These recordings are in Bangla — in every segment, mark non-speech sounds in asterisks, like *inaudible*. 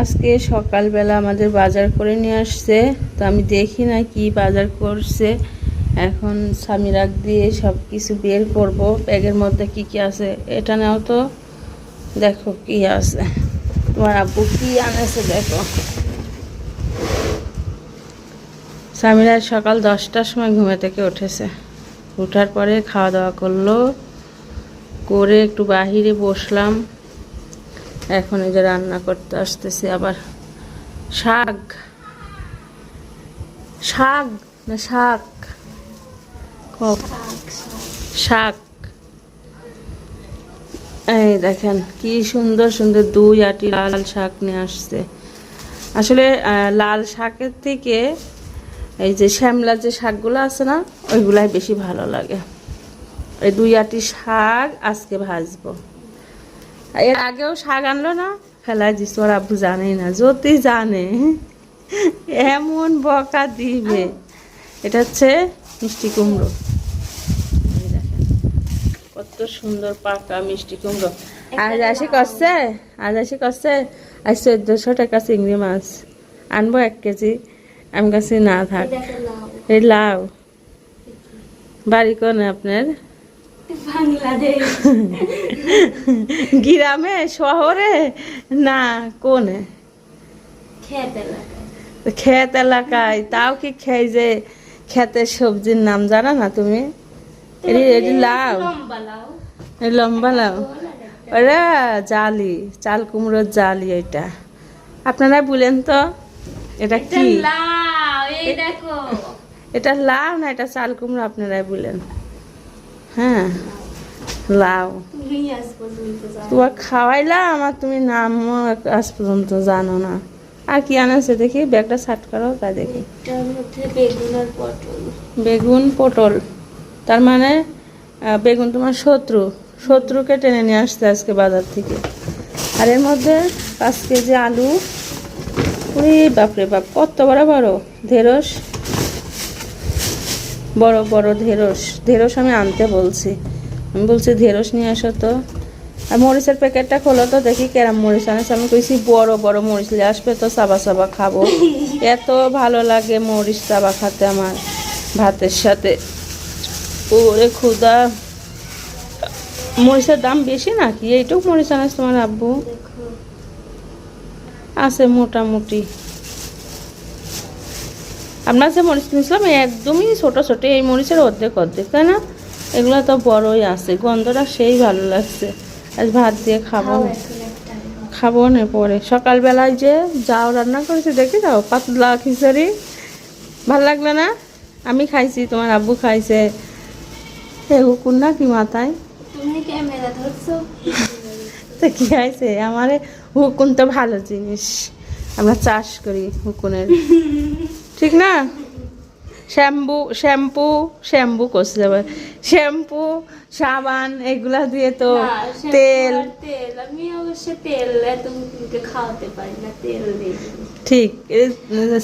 আজকে সকালবেলা আমাদের বাজার করে নিয়ে আসছে, তো আমি দেখি না কি বাজার করছে। এখন স্বামীরাক দিয়ে সব কিছু বের করব। ব্যাগের মধ্যে কি কি আছে এটা নাও তো। দেখো কি আছে। তোমার আব্বু কি আনেছে দেখো। স্বামীরা সকাল দশটার সময় ঘুমে থেকে উঠেছে। উঠার পরে খাওয়া দাওয়া করল। করে একটু বাহিরে বসলাম। এখন এই যে রান্না করতে আসতেছি আবার। শাক। শাক না শাক? শাক। এই দেখেন কি সুন্দর সুন্দর দুই আটি লাল শাক নিয়ে আসছে। আসলে লাল শাকের থেকে এই যে শ্যামলা যে শাকগুলো আছে না, ওইগুলাই বেশি ভালো লাগে। এই দুই আটি শাক আজকে ভাজবো। এর আগেও শাক আনলো না? ফেলাই দিস ওর আব্বু জানেই না যদি জানে এমন বকা দিবে। এটা হচ্ছে মিষ্টি কুমড়ো। কত সুন্দর পাকা মিষ্টি কুমড়ো। আজ আসি করছে আজ আসি করছে আজ চোদ্দশো টাকা চিংড়ি মাছ। আনব এক কেজি। আমি কাছে না থাক। এই লাউ। বাড়ি কোনে আপনার? বাংলাদেশ। গ্রামে শহরে? না কোনে? ক্ষেত এলাকায়। তাও কি খেয়ে যে ক্ষেতের সবজির নাম জানা না তুমি? লাউ। লম্বা লাউ। ওরা জালি। চাল কুমড়োর জালি এটা। আপনারা বলেন তো এটা এটা কি? এটা লাউ না এটা চাল কুমড়ো আপনারাই বলেন। হ্যাঁ লাউ তুমি আজ পর্যন্ত জানো। তোমার খাওয়াইলাম আর তুমি নাম আজ পর্যন্ত জানো না। আর কি আনাছে দেখি ব্যাগটা সাট করো তা দেখি। বেগুন পটল। তার মানে বেগুন তোমার শত্রু। শত্রুকে টেনে নিয়ে আসতে আজকে বাজার থেকে। আর এর মধ্যে পাঁচ কেজি আলু। উই বাপরে বাপ কত বড় বড়। ঢেঁড়স বড় বড় ঢেঁড়স। ঢেঁড়স আমি আনতে বলছি। আমি বলছি ঢেঁড়স নিয়ে আসো তো। আর মরিচের প্যাকেটটা খোলো তো দেখি কেরাম মরিচ আনেছে। আমি কইছি বড় বড় মরিচ নিয়ে আসবে তো সাবা সাবা খাব। *laughs* এত ভালো লাগে মরিচ চাবা খাতে আমার ভাতের সাথে। ওরে খুদা। মরিচের দাম বেশি নাকি? এইটুকু মরিচ আনাস তোমার আব্বু? আছে মোটামুটি। আপনার যে মরিচ কিনেছিলাম একদমই ছোট ছোট এই মরিচের অর্ধেক অর্ধেক তাই না? এগুলো তো বড়ই আছে গন্ধটা সেই ভালো লাগছে। আজ ভাত দিয়ে খাব। খাব না পরে। সকালবেলায় যে যাও রান্না করেছি দেখে যাও পাতলা খিচুড়ি। ভালো লাগল না? আমি খাইছি তোমার আব্বু খাইছে। এ হুকুন না কি মাথায়? তো কি খাইছে? আমারে হুকুন তো ভালো জিনিস। আমরা চাষ করি হুকুনের *laughs* ঠিক না? শ্যাম্পু শ্যাম্পু শ্যাম্পু করছে যাবে শ্যাম্পু সাবান এগুলা দিয়ে তো তেল। তেল আমি অবশ্য তেল এত খাওয়াতে পারি না তেল ঠিক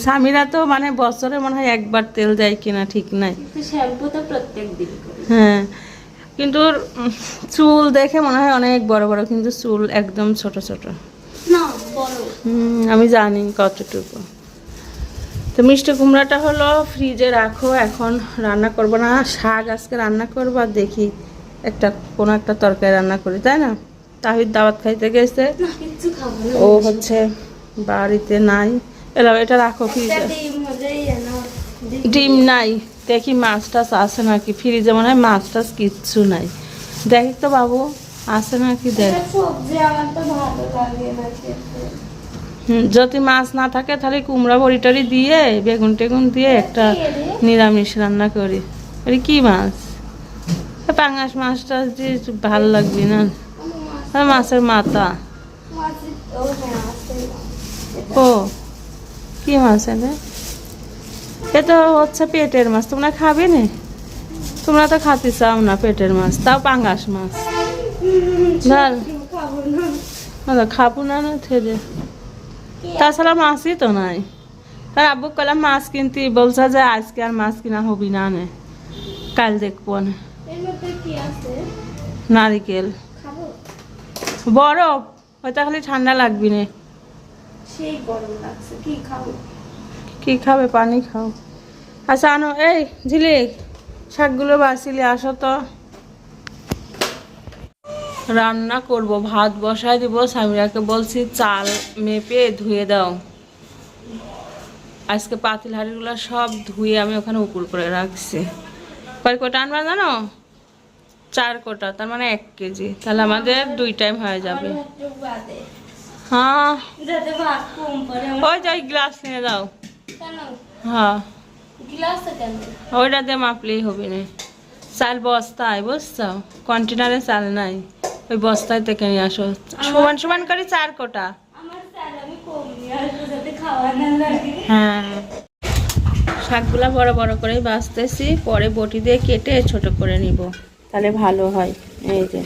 স্বামীরা তো মানে বছরে মনে হয় একবার তেল দেয় কিনা ঠিক নাই। শ্যাম্পু তো প্রত্যেক দিন হ্যাঁ কিন্তু চুল দেখে মনে হয় অনেক বড় বড় কিন্তু চুল একদম ছোট ছোট। না বড়। আমি জানি কতটুকু। তো মিষ্টি কুমড়াটা হলো ফ্রিজে রাখো এখন রান্না করব না। শাক আজকে রান্না করব আর দেখি একটা কোনো একটা তরকারি রান্না করি তাই না? তাহির দাওয়াত খাইতে গেছে। ও হচ্ছে বাড়িতে নাই। এলা এটা রাখো ফ্রিজে। ডিম নাই দেখি মাছ টাছ আছে নাকি? ফ্রিজে মনে হয় মাছ টাছ কিচ্ছু নাই। দেখি তো বাবু আছে নাকি? দেখ। যদি মাছ না থাকে তাহলে কুমড়া বড়ি টড়ি দিয়ে বেগুন টেগুন দিয়ে একটা নিরামিষ রান্না করি। এটা কি মাছ? পাঙাশ মাছটা দিয়ে ভালো লাগবে না। আর মাছের মাথা। ও কি মাছ এটা? এ তো হচ্ছে পেটের মাছ। তোমরা খাবে না? তোমরা তো খাতে চাও না পেটের মাছ তাও পাঙ্গাস মাছ। খাব না। না থেরে তাছাড়া মাছই তো নাই। তার আব্বু কলাম মাছ কিনতে বলছে যে আজকে আর মাছ কিনা হবি না নে। কাল দেখব না। নারিকেল। বরফ হয়তো খালি ঠান্ডা লাগবি না। কি খাবে পানি খাও। আচ্ছা আনো এই ঝিলিক শাকগুলো বাসিলে আসো তো। রান্না করব, ভাত বসায় দিব, সামিরাকে বলছি, চাল মেপে ধুয়ে দাও। আজকে পাতিল হাঁড়িগুলো সব ধুয়ে আমি ওখানে উপুর করে রাখছি। কয় কোটা আনবা জানো? চার কোটা, তার মানে এক কেজি। তাহলে আমাদের দুই টাইম হয়ে যাবে। হ্যাঁ। ওই যাই গ্লাস নিয়ে দাও হ্যাঁ। ওইটা দিয়ে মাপলেই হবে না। চাল বস্তায়, বুঝছ? কন্টেনারে চাল নাই। ওই বস্তায় থেকে নিয়ে আসো। সমান সমান করে চার কোটা। হ্যাঁ। শাকগুলা বড় বড় করে বাঁচতেছি পরে বটি দিয়ে কেটে ছোট করে নিব। তাহলে ভালো হয়। এই যে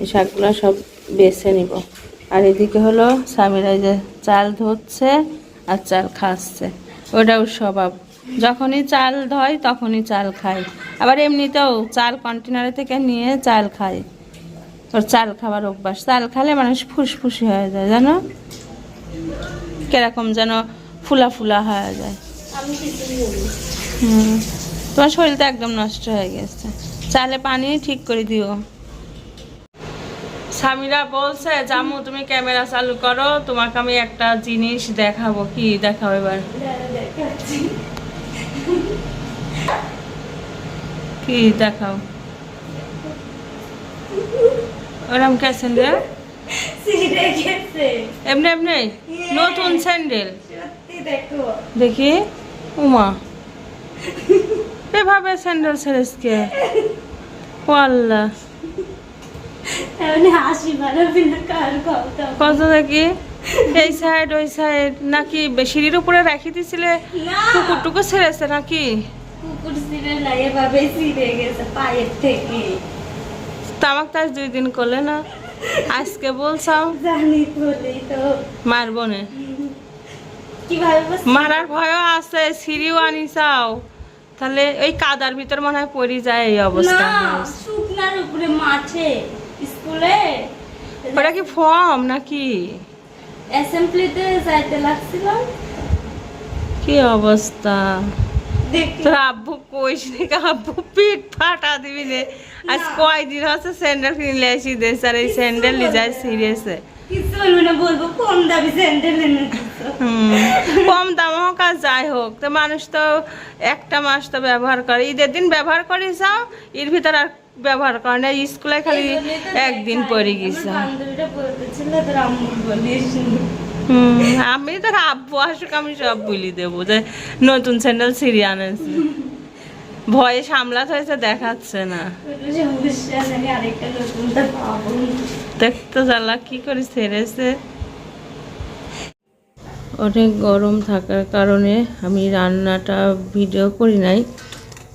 এই শাকগুলো সব বেছে নিব। আর এদিকে হলো স্বামীরা এই যে চাল ধরছে আর চাল খাচ্ছে। ওটাও স্বভাব। যখনই চাল ধয় তখনই চাল খায়। আবার এমনিতেও চাল কন্টেনারে থেকে নিয়ে চাল খায়। ওর চাল খাবার অভ্যাস। চাল খালে মানুষ ফুসফুসি হয়ে যায় জানো? কীরকম যেন ফুলা ফুলা হয়ে যায়। হুম। তোমার শরীরটা একদম নষ্ট হয়ে গেছে। চালে পানি ঠিক করে দিও। স্বামীরা বলছে জামু তুমি ক্যামেরা চালু করো। তোমাকে আমি একটা জিনিস দেখাবো। কি? দেখাবো এবার। কি? দেখাও। ওরম কে স্যান্ডেল এমনি এমনি? নতুন স্যান্ডেল? সত্যি দেখো। দেখি। উমা। এভাবে স্যান্ডেল ছেড়েছে ও আল্লাহ কত দেখি? এই সাইড ওই সাইড নাকি সিঁড়ির উপরে রাখি দিছিলে? কুকুর টুকুর ছেড়েছে নাকি? কুকুর না এভাবে গেছে পায়ের থেকে। তামাক তাজ দুই দিন করলে না? আজকে বলছাও তো মারবো না। মারার ভয়ও আছে সিঁড়িও আনিসাও তাহলে ওই কাদার ভিতর মনে হয় পড়ে যায় এই অবস্থা। শুকনার উপরে মাঠে স্কুলে। ওটা কি ফর্ম নাকি? অ্যাসেম্বলিতে যাইতে লাগছিলাম কি অবস্থা? তোর আব্বু কইস নাকি আব্বু পিঠ ফাটা দিবি রে আজ কয়দিন হচ্ছে স্যান্ডেল কিনলে আসি দে স্যার এই স্যান্ডেল সিরিয়াসে কম দামি হোক আর যাই হোক তো মানুষ তো একটা মাস তো ব্যবহার করে। ঈদের দিন ব্যবহার করে যাও এর ভিতর আর ব্যবহার করে না স্কুলে খালি একদিন। পরে গেছে। তোর আমি তো আব্বু আসুক, আমি সব বলি দেবো যে নতুন স্যান্ডেল ছিঁড়ে ভয়ে সামলাত হয়েছে, দেখাচ্ছে না। দেখতে জ্বালা, কি করে ছেড়েছে? অনেক গরম থাকার কারণে আমি রান্নাটা ভিডিও করি নাই।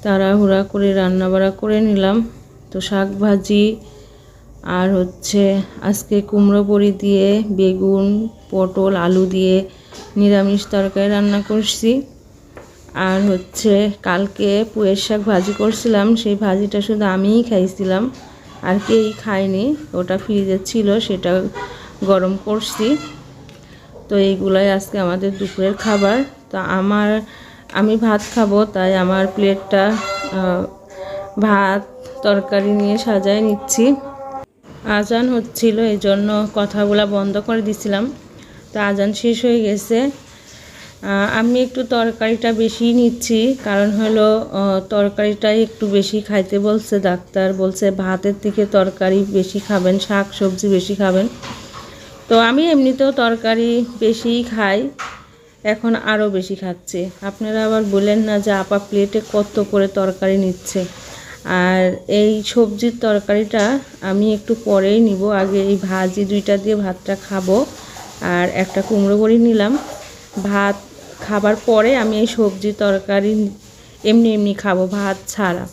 তাড়াহুড়া করে রান্না বাড়া করে নিলাম। তো শাক ভাজি আর হচ্ছে আজকে কুমড়ো বড়ি দিয়ে, বেগুন, পটল, আলু দিয়ে নিরামিষ তরকারি রান্না করছি। আর হচ্ছে কালকে পুয়ের শাক ভাজি করছিলাম, সেই ভাজিটা শুধু আমিই খাইছিলাম, আর কেই খায়নি। ওটা ফ্রিজে ছিল, সেটা গরম করছি। তো এইগুলাই আজকে আমাদের দুপুরের খাবার। তো আমার, আমি ভাত খাব, তাই আমার প্লেটটা ভাত তরকারি নিয়ে সাজায় নিচ্ছি। আজান হচ্ছিল এই জন্য কথাগুলা বন্ধ করে দিছিলাম। তো আজান শেষ হয়ে গেছে। আমি একটু তরকারিটা বেশি নিচ্ছি, কারণ হলো তরকারিটাই একটু বেশি খাইতে বলছে ডাক্তার, বলছে ভাতের থেকে তরকারি বেশি খাবেন, শাক সবজি বেশি খাবেন। তো আমি এমনিতেও তরকারি বেশিই খাই, এখন আরও বেশি খাচ্ছে। আপনারা আবার বললেন না যে আপা প্লেটে কত করে তরকারি নিচ্ছে। আর এই সবজির তরকারিটা আমি একটু পরেই নিব। আগে এই ভাজি দুইটা দিয়ে ভাতটা খাব আর একটা কুমড়ো বড়ি নিলাম। ভাত খাবার পরে আমি এই সবজি তরকারি এমনি এমনি খাব, ভাত ছাড়া।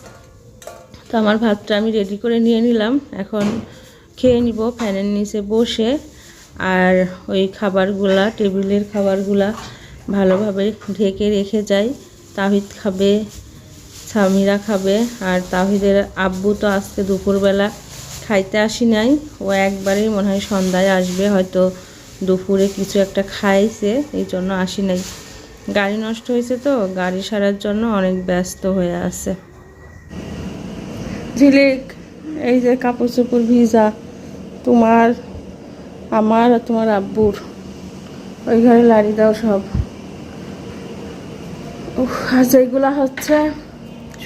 তো আমার ভাতটা আমি রেডি করে নিয়ে নিলাম। এখন খেয়ে নিব ফ্যানের নিচে বসে। আর ওই খাবারগুলা, টেবিলের খাবারগুলা ভালোভাবে ঢেকে রেখে যাই। তাহিদ খাবে স্বামীরা খাবে। আর তাহিদের আব্বু তো আজকে দুপুরবেলা খাইতে আসি নাই। ও একবারেই মনে হয় সন্ধ্যায় আসবে, হয়তো দুপুরে কিছু একটা খাইছে, এই জন্য আসি নাই। গাড়ি নষ্ট হয়েছে তো, গাড়ি সারার জন্য অনেক ব্যস্ত হয়ে আছে। ঝিলিক, এই যে কাপড় চোপড় ভিজা, তোমার, আমার আর তোমার আব্বুর। ওই ঘরে লাড়ি দাও সব। আর যেগুলা হচ্ছে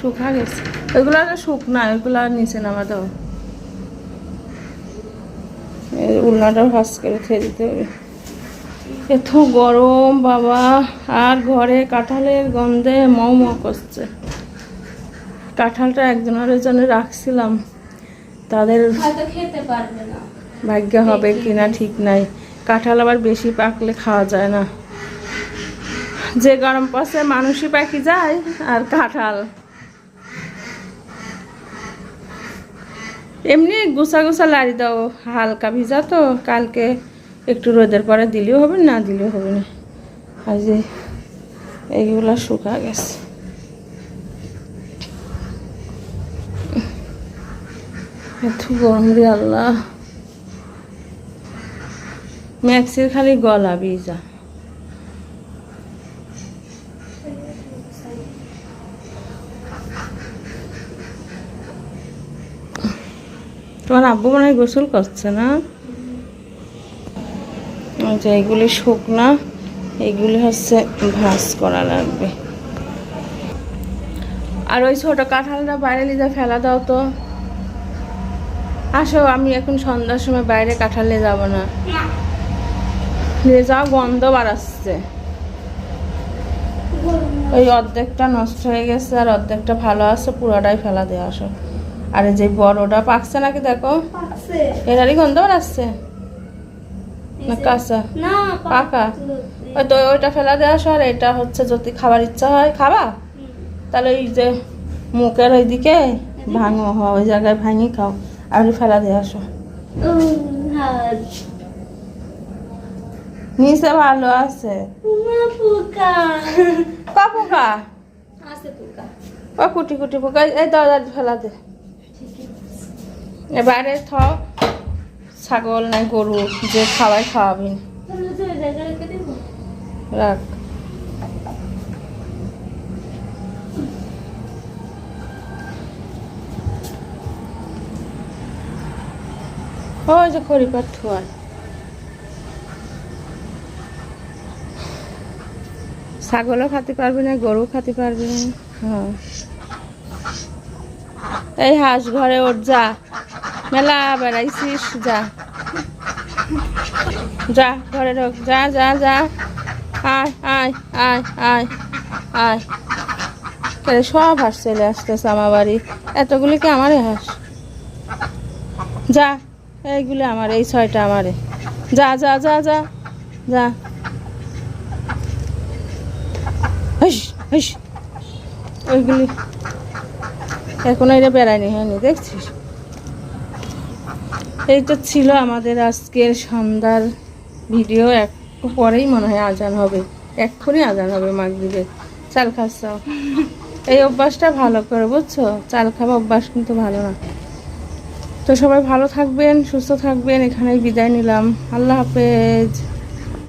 শুকা গেছে। ওইগুলো আর শুকনা ওইগুলো আর নিচে নামা দাও। এই উল্লাটাও হাস করে খেয়ে দিতে হবে। এত গরম বাবা। আর ঘরে কাঁঠালের গন্ধে মৌ মৌ করছে। কাঁঠালটা একজনের জন্য রাখছিলাম। তাদের হয়তো খেতে পারবে না। ভাগ্য হবে কিনা ঠিক নাই। কাঁঠাল আবার বেশি পাকলে খাওয়া যায় না। যে গরম পড়ছে মানুষই পাখি যায় আর কাঁঠাল। এমনি গুছা গুছা লাড়ি দাও, হালকা ভিজা তো, কালকে একটু রোদের পরে দিলেও হবে, না দিলেও হবে না। আর যে এইগুলা শুকা গেছে। এত গরম রে আল্লাহ। ম্যাক্সির খালি গলা ভিজা। তোমার আব্বু মনে হয় গোসল করছে না? যে এইগুলি শুকনা এইগুলি হচ্ছে ভাজ করা লাগবে। আর ওই ছোট কাঁঠালটা বাইরে লিজা ফেলা দাও তো। আসো, আমি এখন সন্ধ্যার সময় বাইরে কাঁঠালে যাব না। নিয়ে যাও, গন্ধ বাড়াচ্ছে। ওই অর্ধেকটা নষ্ট হয়ে গেছে আর অর্ধেকটা ভালো আছে, পুরোটাই ফেলা দিয়ে আসো। আর যে বড়টা পাকছে নাকি দেখো? এটারই গন্ধ বাড়াচ্ছে না কাঁচা? পাকা? ওই তো ওইটা ফেলা এটা হচ্ছে যদি খাবার ইচ্ছা হয় খাবা? তাহলে এই যে মুখের ওইদিকে ভাঙো হয় ওই জায়গায় ভাঙি খাও আর ফেলা দিয়ে আসো হ্যাঁ। নিচে ভালো আছে। মা পোকা। কা পোকা। ও কুটি কুটি পোকা। এই দরজা ফেলা দে। এবারে থ, ছাগল নাই গরু, যে খাওয়াই খাওয়াবি। রেখে। ওই যে ঠোয়ার ছাগলও খাতে পারবি না গরু খাতে পারবি না। হ্যাঁ। এই হাঁস ঘরে ওঠ, যা। মেলা বেড়াইছিস যা। যা, ঘরে ঢোক। যা যা যা। আয় আয় আয় আয় আয়। সব হাঁস চলে আসতেছে আমার বাড়ি। এতগুলি কি আমারে হাঁস? যা, এইগুলি আমার, এই ছয়টা আমারে যা যা যা যা যা। ওইগুলি। এখন এটা বেড়ায়নি হয়নি, দেখছিস? এই তো ছিল আমাদের আজকের সন্ধ্যার ভিডিও একটু পরেই মনে হয় আজান হবে। এক্ষুনি আজান হবে মাঘ মাগরিবে চাল খাস এই অভ্যাসটা ভালো করে বুঝছ? চাল খাওয়া অভ্যাস কিন্তু ভালো না। তো সবাই ভালো থাকবেন, সুস্থ থাকবেন। এখানেই বিদায় নিলাম। আল্লাহ হাফেজ।